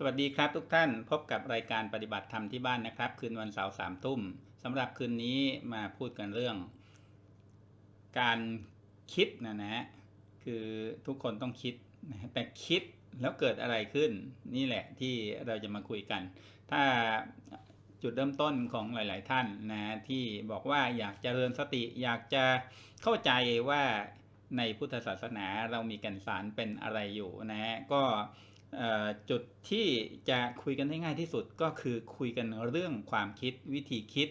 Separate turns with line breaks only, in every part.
สวัสดีครับทุกท่านพบกับรายการปฏิบัติธรรมที่บ้านนะครับ คืนวันเสาร์สามทุ่มสำหรับคืนนี้มาพูดกันเรื่อง การคิดนะนะคือทุกคนต้องคิดนะแต่คิดแล้วเกิดอะไรขึ้น นี่แหละที่เราจะมาคุยกัน ถ้าจุดเริ่มต้นของหลาย ๆ ท่านนะที่บอกว่าอยากจเจริญสติอยากจะเข้าใจว่าในพุทธศาสนาเรามีแกันสารเป็นอะไรอยู่นะก็ จุดที่จะคุยกันได้ง่ายที่สุดก็คือคุยกันเรื่องความคิดวิธีคิด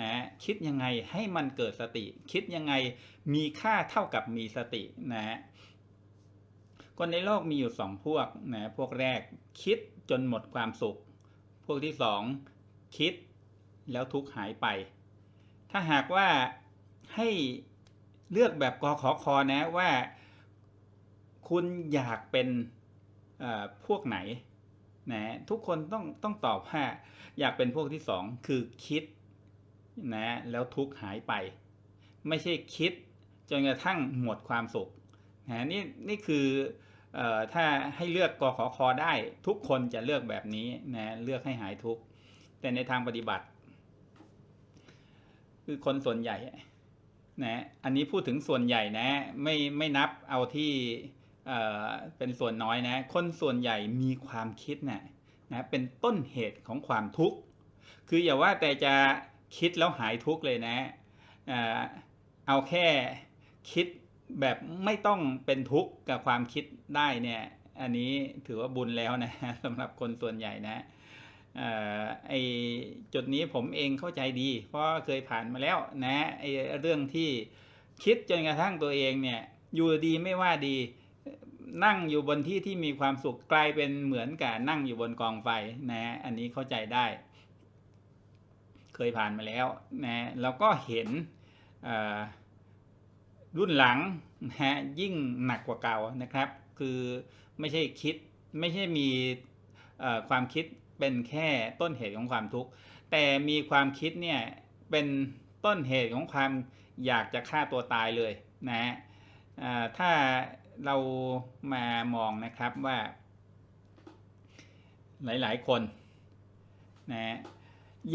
นะคิดยังไงให้มันเกิดสติ คิดยังไงมีค่าเท่ากับมีสตินะคนในโลกมีอยู่สองพวกนะพวกแรกคิดจนหมดความสุข พวกที่สองคิดแล้วทุกข์หายไป ถ้าหากว่าให้เลือกแบบกอขอคอนะว่า คุณอยากเป็น พวกไหนนะทุกคนต้องต้องตอบว่าอยากเป็นพวกที่สองคือคิดนะแล้วทุกหายไป ไม่ใช่คิดจนกระทั่งหมดความสุขนะนี่นี่คืออถ้าให้เลือกกขอคอได้ ทุกคนจะเลือกแบบนี้นะเลือกให้หายทุกแต่ในทางปฏิบัติ คือคนส่วนใหญ่นะอันนี้พูดถึงส่วนใหญ่นะ ไม่ไม่นับเอาที่ เป็นส่วนน้อยนะ คนส่วนใหญ่มีความคิดนะนะเป็นต้นเหตุของความทุกข์ คืออย่าว่าแต่จะคิดแล้วหายทุกข์เลยนะเอาแค่คิดแบบไม่ต้องเป็นทุกข์กับความคิดได้เนี่ย อันนี้ถือว่าบุญแล้วนะสำหรับคนส่วนใหญ่นะไอจุดนี้ผมเองเข้าใจดี เพราะเคยผ่านมาแล้วนะไอเรื่องที่คิดจนกระทั่งตัวเองเนี่ยอยู่ดีไม่ว่าดี นั่งอยู่บนที่ที่มีความสุขกลายเป็นเหมือนกับนั่งอยู่บนกองไฟนะอันนี้เข้าใจได้ เคยผ่านมาแล้วนะแล้วก็เห็นรุ่นหลังนะยิ่งหนักกว่าเก่านะครับ คือไม่ใช่คิดไม่ใช่มีความคิดเป็นแค่ต้นเหตุของความทุกข์แต่มีความคิดเนี่ยเป็นต้นเหตุของความอยากจะฆ่าตัวตายเลยนะถ้า เรามามองนะครับว่า หลายๆคนนะ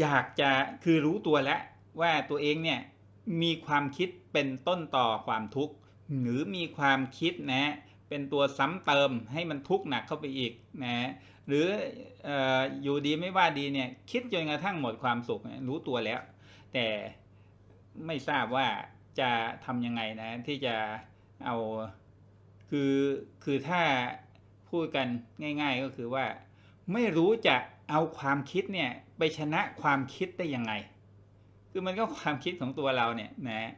อยากจะคือรู้ตัวแล้วว่าตัวเองเนี่ยมีความคิดเป็นต้นต่อความทุกข์ หรือมีความคิดนะเป็นตัวซ้ำเติมให้มันทุกข์หนักเข้าไปอีกนะหรือออยู่ดีไม่ว่าดีเนี่ยคิดจนกระทั่งหมดความสุขรู้ตัวแล้ว แต่ไม่ทราบว่าจะทำยังไงนะที่จะเอา คือคือถ้าพูดกันง่าย ๆ ก็คือว่า ไม่รู้จะเอาความคิดเนี่ยไปชนะความคิดได้ยังไง คือมันก็ความคิดของตัวเราเนี่ยนะ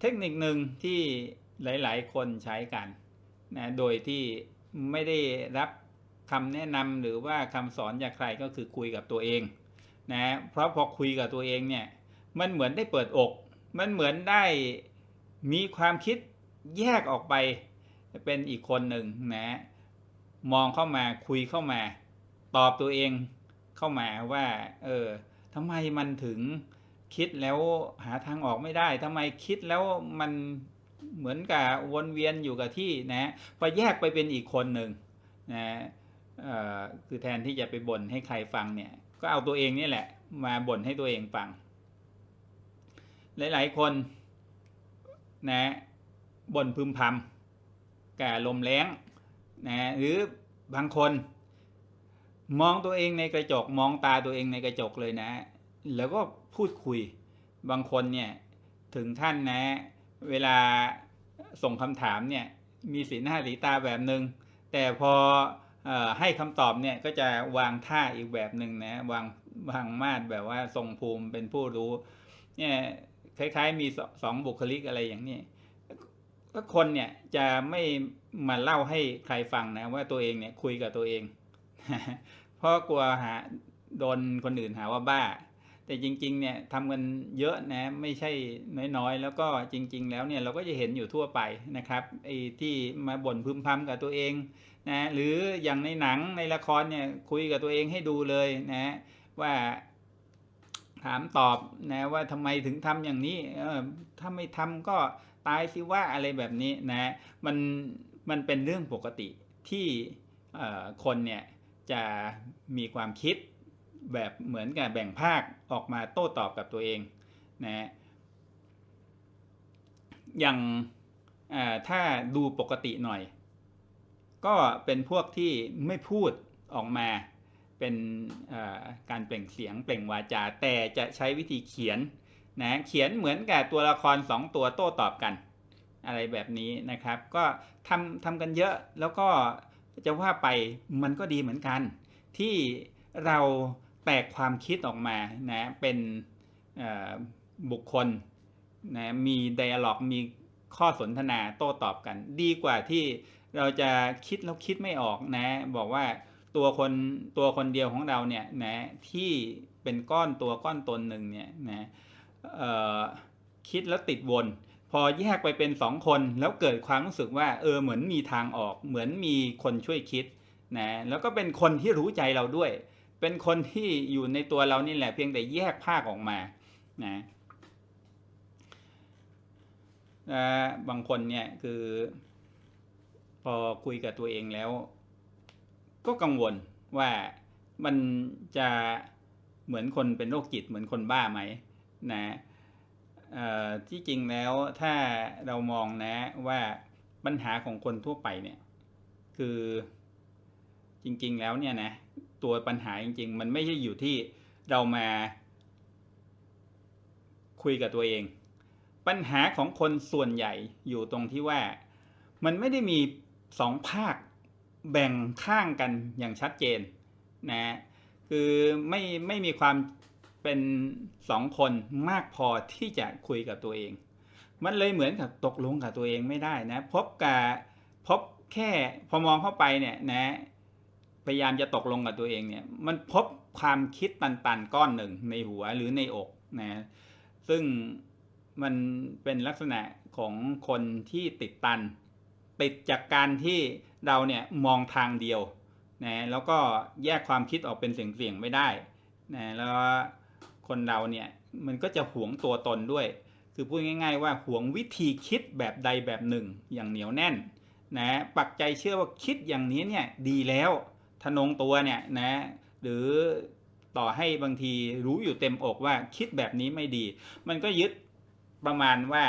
เทคนิคหนึ่งที่หลาย ๆ คนใช้กันนะโดยที่ไม่ได้รับคำแนะนำหรือว่าคำสอนจากใครก็คือคุยกับตัวเองนะเพราะพอคุยกับตัวเองเนี่ยมันเหมือนได้เปิดอก มันเหมือนได้มีความคิด แยกออกไปเป็นอีกคนหนึ่งนะมองเข้ามาคุยเข้ามา ตอบตัวเองเข้ามาว่า เออทำไมมันถึงคิดแล้วหาทางออกไม่ได้ทำไมคิดแล้วมันเหมือนกับวนเวียนอยู่กับที่นะพอแยกไปเป็นอีกคนหนึ่งนะคือแทนที่จะไปบ่นให้ใครฟังเนี่ยก็เอาตัวเองนี่แหละ มาบ่นให้ตัวเองฟัง หลาย ๆ คนนะ บ่นพึมพำแก่ลมแรงนะหรือบางคน มองตัวเองในกระจกมองตาตัวเองในกระจกเลยนะ แล้วก็พูดคุยบางคนเนี่ยถึงท่านนะ เวลาส่งคำถามเนี่ยมีสีหน้าสีตาแบบหนึง่งแต่พออให้คำตอบเนี่ยก็จะวางท่าอีกแบบหนึ่งนะวางวางมาดแบบว่าทรงภูมิเป็นผู้รู้เนี่ยคล้ายๆมีสองบุคลิกอะไรอย่างนี้ ก็คนเนี่ยจะไม่มาเล่าให้ใครฟังนะว่าตัวเองเนี่ยคุยกับตัวเอง เพราะกลัวหาโดนคนอื่นหาว่าบ้า แต่จริงๆเนี่ยทำกันเยอะนะไม่ใช่น้อยๆ แล้วก็จริง ๆ แล้วเนี่ยเราก็จะเห็นอยู่ทั่วไปนะครับไอ้ที่มาบ่นพึมพำกับตัวเองนะหรืออย่างในหนังในละครเนี่ยคุยกับตัวเองให้ดูเลยนะว่าามตอบนะว่าทำไมถึงทำอย่างนี้เออถ้าไม่ทำก็ตายสิว่าอะไรแบบนี้นะมันมันเป็นเรื่องปกติที่คนเนี่ยจะมีความคิดแบบเหมือนกับแบ่งภาคออกมาโต้ตอบกับตัวเองนะอย่างถ้าดูปกติหน่อย ก็เป็นพวกที่ไม่พูดออกมา เป็นการเปล่งเสียงเปล่งวาจา แต่จะใช้วิธีเขียนนะเขียนเหมือนกับตัวละครสองตัวโต้ตอบกัน อะไรแบบนี้นะครับ ก็ทำทำกันเยอะแล้วก็จะว่าไปมันก็ดีเหมือนกัน ที่เราแตกความคิดออกมานะเป็นบุคคลนะมีไดอะล็อกมีข้อสนทนาโต้ตอบกัน ดีกว่าที่เราจะคิดแล้วคิดไม่ออกนะ บอกว่า ตัวคนตัวคนเดียวของเราเนี่ยนะที่เป็นก้อนตัวก้อนตนหนึ่งเนี่ยนะคิดแล้วติดวน พอแยกไปเป็นสองคนแล้วเกิดความรู้สึกว่าเออเหมือนมีทางออก เหมือนมีคนช่วยคิดนะแล้วก็เป็นคนที่รู้ใจเราด้วย เป็นคนที่อยู่ในตัวเรานี่แหละเพียงแต่แยกภาคออกมานะและบางคนเนี่ยคือพอคุยกับตัวเองแล้ว ก็กังวลว่ามันจะเหมือนคนเป็นโรคจิตเหมือนคนบ้าไหมนะที่จริงแล้วถ้าเรามองนะว่าปัญหาของคนทั่วไปเนี่ยคือจริงๆแล้วเนี่ยนะตัวปัญหาจริง ๆ มันไม่ใช่อยู่ที่เรามาคุยกับตัวเอง ปัญหาของคนส่วนใหญ่อยู่ตรงที่ว่ามันไม่ได้มีสองภาค แบ่งข้างกันอย่างชัดเจนนะคือไม่ไม่มีความเป็นสองคนมากพอที่จะคุยกับตัวเอง มันเลยเหมือนกับตกลงกับตัวเองไม่ได้นะพบกับพบแค่พอมองเข้าไปเนี่ยนะพยายามจะตกลงกับตัวเองเนี่ยมันพบความคิดตันๆก้อนหนึ่งในหัวหรือในอกนะซึ่งมันเป็นลักษณะของคนที่ติดตัน ติดจากการที่ เราเนี่ยมองทางเดียวนะแล้วก็แยกความคิดออกเป็นเสี่ยงๆไม่ได้นะแล้วคนเราเนี่ยมันก็จะหวงตัวตนด้วย คือพูดง่าย ๆ ว่าหวงวิธีคิดแบบใดแบบหนึ่งอย่างเหนียวแน่นนะปักใจเชื่อว่าคิดอย่างนี้เนี่ยดีแล้วทะนงตัวเนี่ยนะหรือต่อให้บางทีรู้อยู่เต็มอกว่าคิดแบบนี้ไม่ดี มันก็ยึดประมาณว่า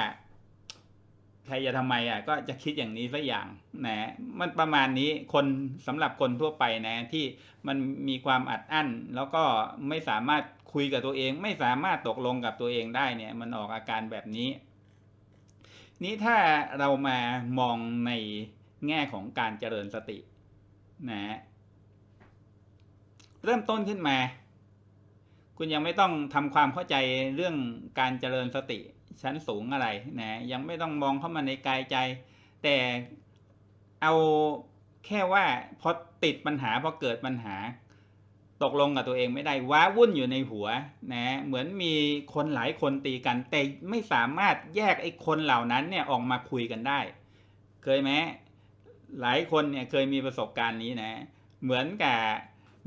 ใครจะทำไมอะก็จะคิดอย่างนี้สักอย่างนะมันประมาณนี้คนสำหรับคนทั่วไปนะที่มันมีความอัดอั้น แล้วก็ไม่สามารถคุยกับตัวเอง ไม่สามารถตกลงกับตัวเองได้เนี่ยมันออกอาการแบบนี้ นี้ถ้าเรามามองในแง่ของการเจริญสตินะเริ่มต้นขึ้นมา คุณยังไม่ต้องทำความเข้าใจเรื่องการเจริญสติ ชั้นสูงอะไรนะยังไม่ต้องมองเข้ามาในกายใจ แต่เอาแค่ว่าพอติดปัญหาพอเกิดปัญหา ตกลงกับตัวเองไม่ได้ว้าวุ่นอยู่ในหัวนะเหมือนมีคนหลายคนตีกัน แต่ไม่สามารถแยกไอ้คนเหล่านั้นเนี่ยออกมาคุยกันได้ เคยไหมหลายคนเนี่ยเคยมีประสบการณ์นี้นะ เหมือนกับ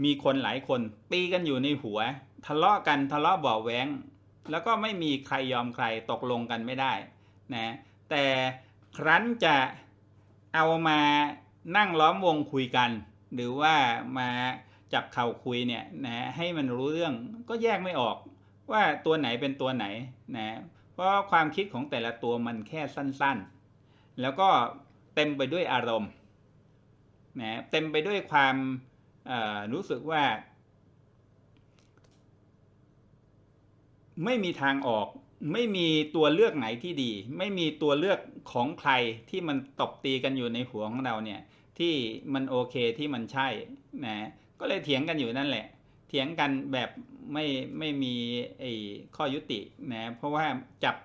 มีคนหลายคนตีกันอยู่ในหัว ทะเลาะกันทะเลาะบาะแว้ง แล้วก็ไม่มีใครยอมใครตกลงกันไม่ได้นะแต่ครั้นจะเอามานั่งล้อมวงคุยกัน หรือว่ามาจับเข่าคุยเนี่ยนะให้มันรู้เรื่องก็แยกไม่ออกว่าตัวไหนเป็นตัวไหนนะเพราะความคิดของแต่ละตัวมันแค่สั้นๆ แล้วก็เต็มไปด้วยอารมณ์นะเต็มไปด้วยความรู้สึกว่า ไม่มีทางออก ไม่มีตัวเลือกไหนที่ดี ไม่มีตัวเลือกของใครที่มันตบตีกันอยู่ในหัวของเราเนี่ย ที่มันโอเคที่มันใช่นะก็เลยเถียงกันอยู่นั่นแหละ เถียงกันแบบไม่ไม่มีไอ้ข้อยุตินะเพราะว่าจับ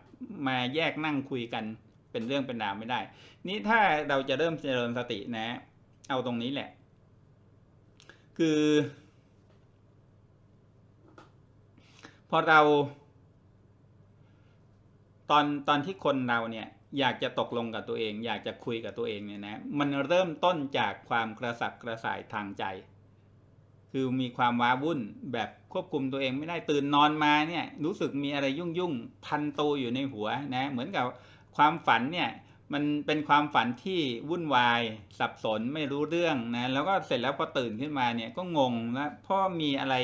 มาแยกนั่งคุยกันเป็นเรื่องเป็นราวไม่ได้ นี่ถ้าเราจะเริ่มเจริญสตินะ เอาตรงนี้แหละ คือ พอเราตอนตอนที่คนเราเนี่ยอยากจะตกลงกับตัวเอง อยากจะคุยกับตัวเองเนี่ยนะมันเริ่มต้นจากความกระสับกระส่ายทางใจ คือมีความว้าวุ่นแบบควบคุมตัวเองไม่ได้ตื่นนอนมาเนี่ยรู้สึกมีอะไรยุ่งยุ่งพันตูอยู่ในหัวนะเหมือนกับความฝันเนี่ย มันเป็นความฝันที่วุ่นวาย สับสนไม่รู้เรื่องนะแล้วก็เสร็จแล้วพอตื่นขึ้นมาเนี่ยก็งงนะเพราะมีอะไร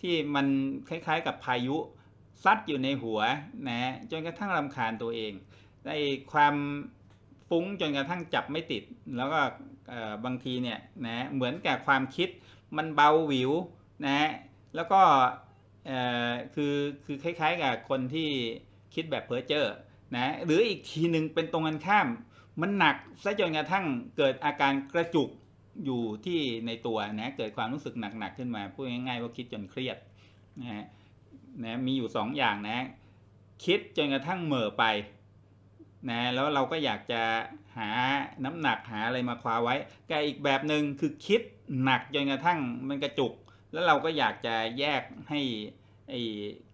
ที่มันคล้ายๆ กับพายุซัดอยู่ในหัวนะจนกระทั่งรำคาญตัวเองในความฟุ้งจนกระทั่งจับไม่ติด แล้วก็บางทีเนี่ยนะเหมือนกับความคิดมันเบาหวิวนะแล้วก็คือคือคล้ายๆกับคนที่คิดแบบเพ้อเจ้อ นะหรืออีกทีหนึ่งเป็นตรงกันข้าม มันหนักซะจนกระทั่งเกิดอาการกระจุกอยู่ที่ในตัวนะเกิดความรู้สึกหนักๆขึ้นมาพูดง่ายๆว่าคิดจนเครียดนะฮะนะมีอยู่สองอย่างนะ คิดจนกระทั่งเหม่อไปนะแล้วเราก็อยากจะหาน้ำหนักหาอะไรมาคว้าไว้กับอีกแบบหนึ่งคือคิดหนักจนกระทั่งมันกระจุก แล้วเราก็อยากจะแยกให้ ไอ้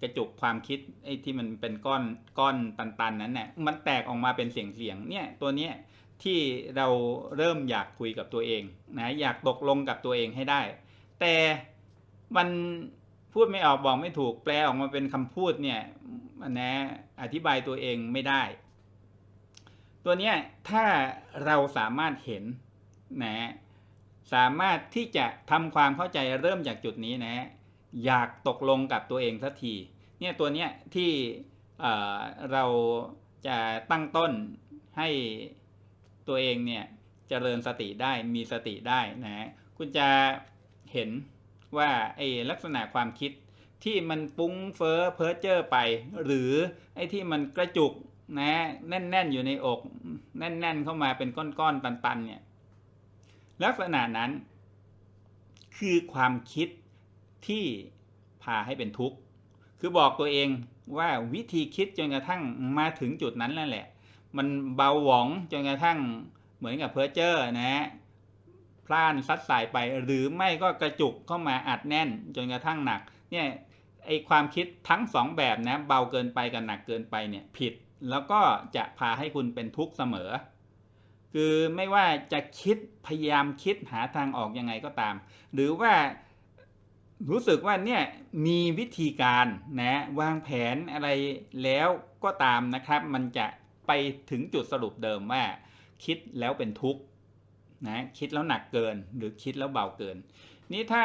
กระจุกความคิดไอ้ที่มันเป็นก้อนก้อนตันๆนั้นเนี่ยมันแตกออกมาเป็นเสียงๆเนี่ยตัวเนี้ยที่เราเริ่มอยากคุยกับตัวเองนะอยากตกลงกับตัวเองให้ได้ แต่มันพูดไม่ออกบอกไม่ถูกแปลออกมาเป็นคำพูดเนี่ยนะอธิบายตัวเองไม่ได้ ตัวเนี้ยถ้าเราสามารถเห็นนะสามารถที่จะทำความเข้าใจเริ่มจากจุดนี้นะ อยากตกลงกับตัวเองสักทีเนี่ยตัวเนี้ยที่เอ่อเราจะตั้งต้นให้ตัวเองเนี่ยเจริญสติได้มีสติได้นะคุณจะเห็นว่าไอ้ลักษณะความคิดที่มันปุ้งเฟ้อเพ้อเจ้อไป หรือไอ้ที่มันกระจุกนะแน่นๆอยู่ในอก แน่นๆเข้ามาเป็นก้อนๆตันๆเนี่ยลักษณะนั้นคือความคิด ที่พาให้เป็นทุกข์ คือบอกตัวเองว่าวิธีคิดจนกระทั่งมาถึงจุดนั้นแล้วแหละ มันเบาหวองจนกระทั่งเหมือนกับเพอเจอร์นะฮะพลานซัดสายไปหรือไม่ก็กระจุกเข้ามาอัดแน่นจนกระทั่งหนักเนี่ยไอความคิดทั้งสองแบบนะเบาเกินไปกับหนักเกินไปเนี่ยผิดแล้วก็จะพาให้คุณเป็นทุกข์เสมอ คือไม่ว่าจะคิดพยายามคิดหาทางออกยังไงก็ตาม หรือว่า รู้สึกว่าเนี่ยมีวิธีการนะวางแผนอะไรแล้วก็ตามนะครับ มันจะไปถึงจุดสรุปเดิมว่า คิดแล้วเป็นทุกข์นะคิดแล้วหนักเกินหรือคิดแล้วเบาเกิน นี่ถ้า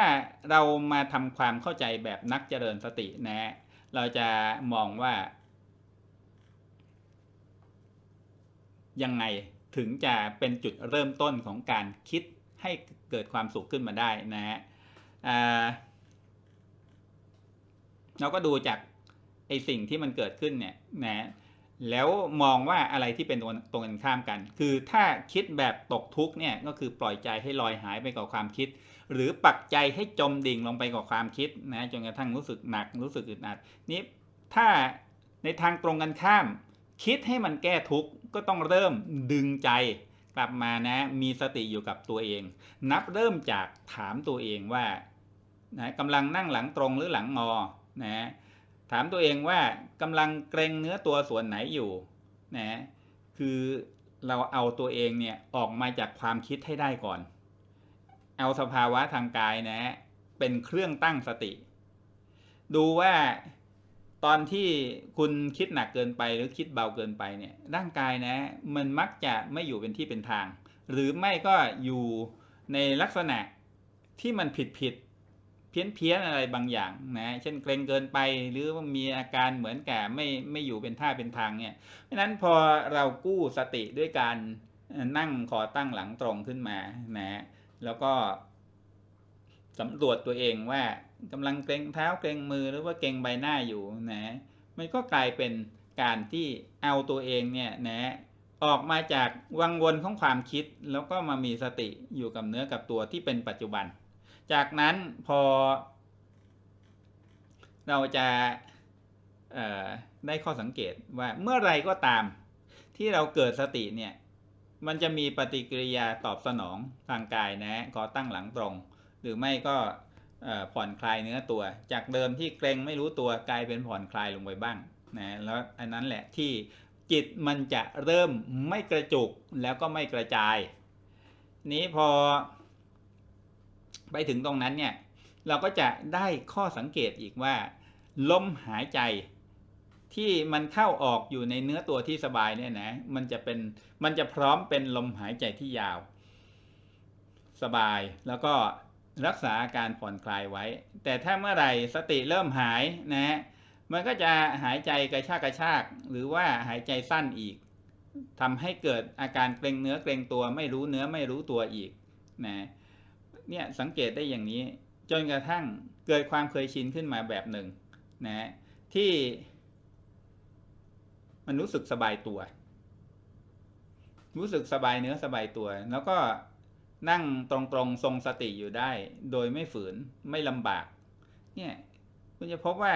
เรามาทำความเข้าใจแบบนักเจริญสตินะ เราจะมองว่า ยังไงถึงจะเป็นจุดเริ่มต้นของการคิดให้เกิดความสุขขึ้นมาได้นะฮะอ่า เราก็ดูจากไอสิ่งที่มันเกิดขึ้นเนี่ยนะแล้วมองว่าอะไรที่เป็นตรงตรงกันข้ามกัน คือถ้าคิดแบบตกทุกข์เนี่ยก็คือปล่อยใจให้ลอยหายไปกับความคิด หรือปักใจให้จมดิ่งลงไปกับความคิดนะจนกระทั่งรู้สึกหนักรู้สึกอึดอัดนี้ถ้าในทางตรงกันข้าม คิดให้มันแก้ทุกข์ก็ต้องเริ่มดึงใจกลับมานะมีสติอยู่กับตัวเอง นับเริ่มจากถามตัวเองว่านะกำลังนั่งหลังตรงหรือหลังงอ นะถามตัวเองว่ากำลังเกรงเนื้อตัวส่วนไหนอยู่นะคือเราเอาตัวเองเนี่ยออกมาจากความคิดให้ได้ก่อน เอาสภาวะทางกายนะเป็นเครื่องตั้งสติ ดูว่าตอนที่คุณคิดหนักเกินไปหรือคิดเบาเกินไปเนี่ยร่างกายนะมันมักจะไม่อยู่เป็นที่เป็นทาง หรือไม่ก็อยู่ในลักษณะที่มันผิดผิด เพี้ยนเพี้ยนอะไรบางอย่างนะเช่นเกรงเกินไปหรือว่ามีอาการเหมือนแก่ไม่ไม่อยู่เป็นท่าเป็นทางเนี่ยเพราะนั้นพอเรากู้สติด้วยการนั่งคอตั้งหลังตรงขึ้นมานะแล้วก็สำรวจตัวเองว่ากำลังเกรงเท้าเกรงมือหรือว่าเกรงใบหน้าอยู่นะมันก็กลายเป็นการที่เอาตัวเองเนี่ยนะออกมาจากวังวนของความคิด แล้วก็มามีสติอยู่กับเนื้อกับตัวที่เป็นปัจจุบัน จากนั้นพอ เราจะได้ข้อสังเกตว่าเมื่อไรก็ตามที่เราเกิดสติเนี่ยมันจะมีปฏิกิริยาตอบสนองทางกายนะขอตั้งหลังตรง หรือไม่ก็ผ่อนคลายเนื้อตัว จากเดิมที่เกรงไม่รู้ตัวกลายเป็นผ่อนคลายลงไปบ้างนะแล้วอันนั้นแหละที่จิตมันจะเริ่มไม่กระจุกแล้วก็ไม่กระจาย นี้พอ ไปถึงตรงนั้นเนี่ยเราก็จะได้ข้อสังเกตอีกว่า ลมหายใจที่มันเข้าออกอยู่ในเนื้อตัวที่สบายเนี่ยนะมันจะเป็นมันจะพร้อมเป็นลมหายใจที่ยาว สบายแล้วก็รักษาอาการผ่อนคลายไว้ แต่ถ้าเมื่อไหร่สติเริ่มหายนะฮะมันก็จะหายใจกระชากกระชาก หรือว่าหายใจสั้นอีกทำให้เกิดอาการเกรงเนื้อเกรงตัวไม่รู้เนื้อไม่รู้ตัวอีกนะ เนี่ยสังเกตได้อย่างนี้ จนกระทั่งเกิดความเคยชินขึ้นมาแบบหนึ่งนะที่มันรู้สึกสบายตัว รู้สึกสบายเนื้อสบายตัว แล้วก็นั่งตรงๆทรงสติอยู่ได้ โดยไม่ฝืนไม่ลำบาก เนี่ยคุณจะพบว่า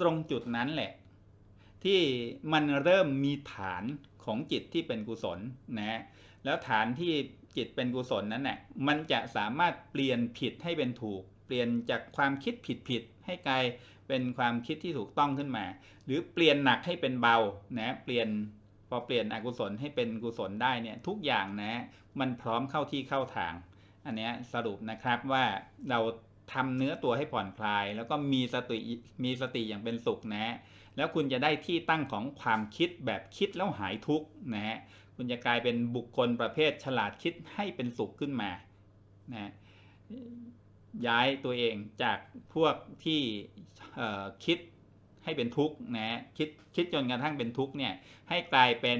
ตรงจุดนั้นแหละ ที่มันเริ่มมีฐานของจิตที่เป็นกุศลนะแล้วฐานที่ จิตเป็นกุศลนั้นน่ะมันจะสามารถเปลี่ยนผิดให้เป็นถูก เปลี่ยนจากความคิดผิดผิดให้กลายเป็นความคิดที่ถูกต้องขึ้นมา หรือเปลี่ยนหนักให้เป็นเบานะเปลี่ยนพอเปลี่ยนอกุศลให้เป็นกุศลได้เนี่ยทุกอย่างนะมันพร้อมเข้าที่เข้าทาง อันนี้สรุปนะครับว่าเราทำเนื้อตัวให้ผ่อนคลาย แล้วก็มีสติมีสติอย่างเป็นสุขนะ แล้วคุณจะได้ที่ตั้งของความคิดแบบคิดแล้วหายทุกข์นะฮะ คุณจะกลายเป็นบุคคลประเภทฉลาดคิดให้เป็นสุขขึ้นมานะย้ายตัวเองจากพวกที่คิดให้เป็นทุกข์นะคิดคิดจนกระทั่งเป็นทุกข์เนี่ยให้กลายเป็น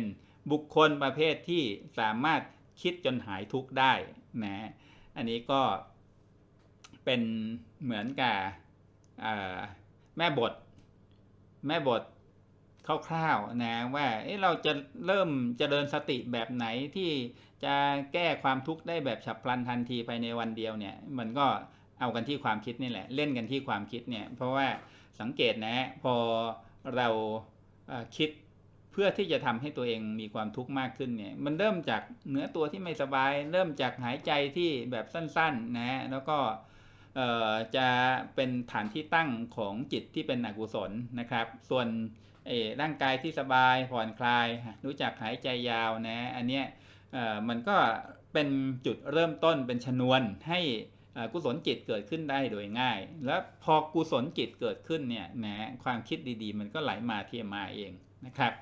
บุคคลประเภทที่สามารถคิดจนหายทุกข์ได้นะอันนี้ก็เป็นเหมือนกับแม่บท แม่บท คร่าวๆนะว่าเเราจะเริ่มเจริญสติแบบไหนที่จะแก้ความทุกข์ได้แบบฉับพลันทันทีภายในวันเดียวเนี่ยมันก็เอากันที่ความคิดนี่แหละ เล่นกันที่ความคิดเนี่ยเพราะว่าสังเกตนะพอเราคิดเพื่อที่จะทำให้ตัวเองมีความทุกข์มากขึ้นเนี่ยมันเริ่มจากเนื้อตัวที่ไม่สบาย เริ่มจากหายใจที่แบบสั้นๆนะแล้วก็จะเป็นฐานที่ตั้งของจิตที่เป็นอกุศลนะครับ ส่วน ร่างกายที่สบายผ่อนคลาย รู้จักหายใจยาวนะ อันเนี้ยมันก็เป็นจุดเริ่มต้นเป็นชนวนให้กุศลจิตเกิดขึ้นได้โดยง่าย แล้วพอกุศลจิตเกิดขึ้นเนี่ยนะความคิดดีๆ มันก็ไหลมาเทียมาเองนะครับ